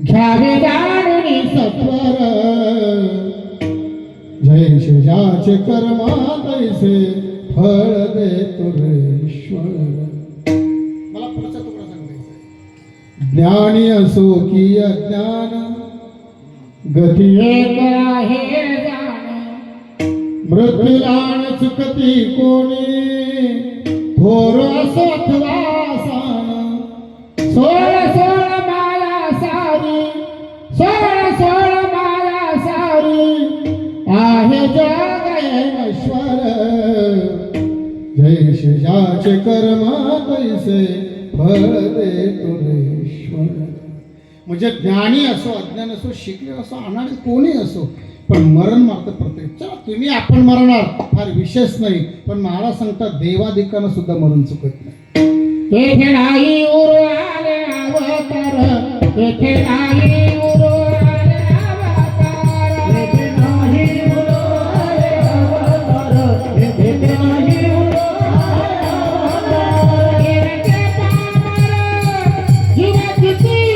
घ्यावे जाणून सत्वर. जय शेजाचे कर्मा तैसे फळ दे तुरेश्वर मला पुढचा तुकडा सांगायचा ज्ञानी असो की अज्ञान गती एक आहे जाण. मृत्यूलाण चुकती कोणी थोर असो अथवा सोळ सोळ माया सारी आहे जग नश्वर जैसे ज्याचे कर्मा तैसे फळ दे तुरेश्वर। म्हणजे ज्ञानी असो अज्ञान असो शिकले असो अनाडी कोणी असो पण मरण मात्र प्रत्येक चला तुम्ही आपण मरणार फार विशेष नाही पण महाराज सांगतात देवादिकानं सुद्धा मरण चुकत नाही. येथे नाही उरवाले अवतार येथे नाही You.